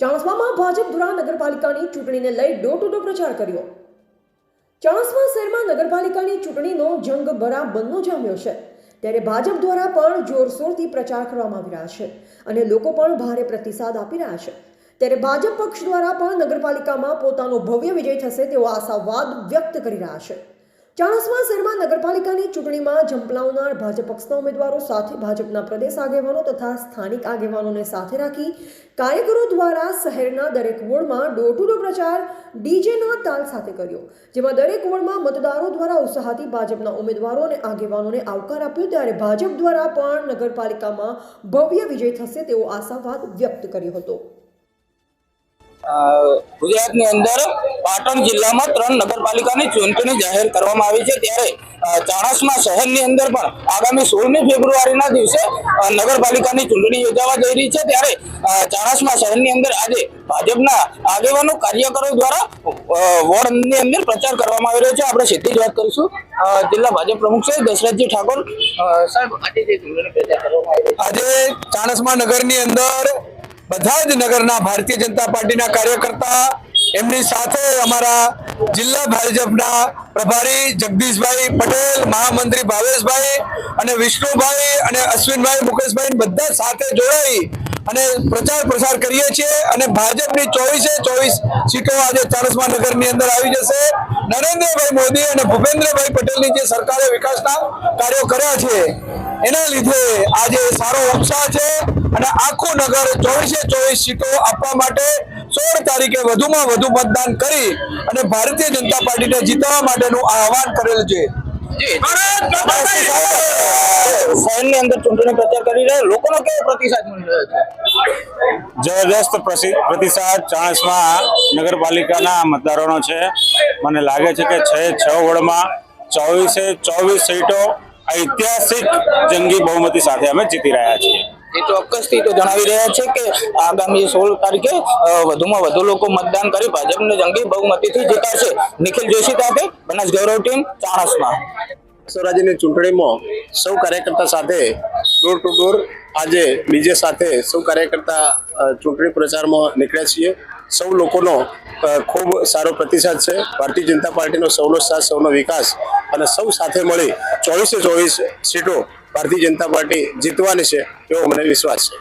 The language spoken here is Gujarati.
ચાણસ્મામાં ભાજપ દ્વારા નગરપાલિકાની ચૂંટણીને લઈ ડોર ટુ ડોર પ્રચાર કર્યો. ચાણસ્મા શહેરમાં નગરપાલિકાની ચૂંટણીનો જંગ બરાબરનો જામ્યો છે. ત્યારે ભાજપ દ્વારા પણ જોરશોરથી પ્રચાર કરવામાં આવી રહ્યા છે અને લોકો પણ ભારે પ્રતિસાદ આપી રહ્યા છે. ત્યારે ભાજપ પક્ષ દ્વારા પણ નગરપાલિકામાં પોતાનો ભવ્ય વિજય થશે તેવો આશાવાદ વ્યક્ત કરી રહ્યા છે. ચાણસ્મા શહેરમાં નગરપાલિકાની ચૂંટણીમાં ઝંપલાવનાર ભાજપ પક્ષના ઉમેદવારો સાથે ભાજપના પ્રદેશ આગેવાનો તથા સ્થાનિક આગેવાનોને સાથે રાખી કાર્યકરો દ્વારા શહેરના દરેક વોર્ડમાં ડોર ટુ ડોર પ્રચાર ડીજેના તાલ સાથે કર્યો, જેમાં દરેક વોર્ડમાં મતદારો દ્વારા ઉત્સાહથી ભાજપના ઉમેદવારો અને આગેવાનોને આવકાર આપ્યો ત્યારે ભાજપ દ્વારા પણ નગરપાલિકામાં ભવ્ય વિજય થશે તેવો આશાવાદ વ્યક્ત કર્યો હતો. ગુજરાતની અંદર પાટણ જિલ્લામાં ત્રણ નગરપાલિકાની ચૂંટણી જાહેર કરવામાં આવી છે. ત્યારે ચાણસમા શહેરની અંદર પણ આગામી સોળમી ફેબ્રુઆરીના દિવસે નગરપાલિકાની ચૂંટણી યોજાવા જઈ રહી છે. ત્યારે ચાણસમા શહેરની અંદર આજે ભાજપના આગેવાનો કાર્યકરો દ્વારા વોર્ડની અંદર પ્રચાર કરવામાં આવી રહ્યો છે. આપણે સીધી જ વાત કરીશું. જિલ્લા ભાજપ પ્રમુખ છે દશરથજી ઠાકોર. સાહેબ, આજે જે આજે ચાણસમા નગરની અંદર બધા જ નગરના ભારતીય જનતા પાર્ટીના કાર્યકર્તા એમની સાથે અમારા જિલ્લા ભાજપના પ્રભારી જગદીશભાઈ પટેલ, મહામંત્રી ભાવેશભાઈ અને વિષ્ણુભાઈ અને અશ્વિનભાઈ મુકેશભાઈ બધા સાથે જોડાઈ અને પ્રચાર પ્રસાર કરીએ છીએ અને ભાજપની ચોવીસે ચોવીસ સીટો આજે ચારસમા નગરની અંદર આવી જશે. નરેન્દ્રભાઈ મોદી અને ભૂપેન્દ્રભાઈ પટેલની જે સરકારે વિકાસના કાર્યો કર્યા છે એના લીધે આજે સારો ઉત્સાહ છે અને આખું નગર ચોવીસે ચોવીસ સીટો આપવા માટે સોળ તારીખે વધુમાં વધુ મતદાન કરી અને ભારતીય જનતા પાર્ટીને જીતવા માટેનું આહવાન કરેલ છે. શહેરની અંદર ચૂંટણી પ્રચાર કરી રહ્યા લોકોનો કેવો પ્રતિસાદ મળી રહ્યો છે? જબરદસ્ત પ્રતિસાદ ચાણસ્મા નગરપાલિકાના મતદારોનો છે. મને લાગે છે કે છ છ વોર્ડમાં ચોવીસે ચોવીસ સીટો ઐતિહાસિક જંગી બહુમતી સાથે અમે જીતી રહ્યા છીએ. એ ચોક્કસથી તો જણાવી રહ્યા છે કે આગામી સોળ તારીખે વધુમાં વધુ લોકો મતદાન કરી ભાજપને જંગી બહુમતીથી જીતાશે. નિખિલ જોશી સાથે બનાસ ગૌરવ ટીમ ચાણસમાં. સ્વરાજ્યની ચૂંટણીમાં સૌ કાર્યકર્તા સાથે ડોર ટુ ડોર આજે બીજે સાથે સૌ કાર્યકર્તા ચૂંટણી પ્રચારમાં નીકળ્યા છીએ. સૌ લોકોનો ખૂબ સારો પ્રતિસાદ છે. ભારતીય જનતા પાર્ટીનો સૌનો સાથ સૌનો વિકાસ અને સૌ સાથે મળી ચોવીસે ચોવીસ સીટો ભારતીય જનતા પાર્ટી જીતવાની છે એવો મને વિશ્વાસ છે.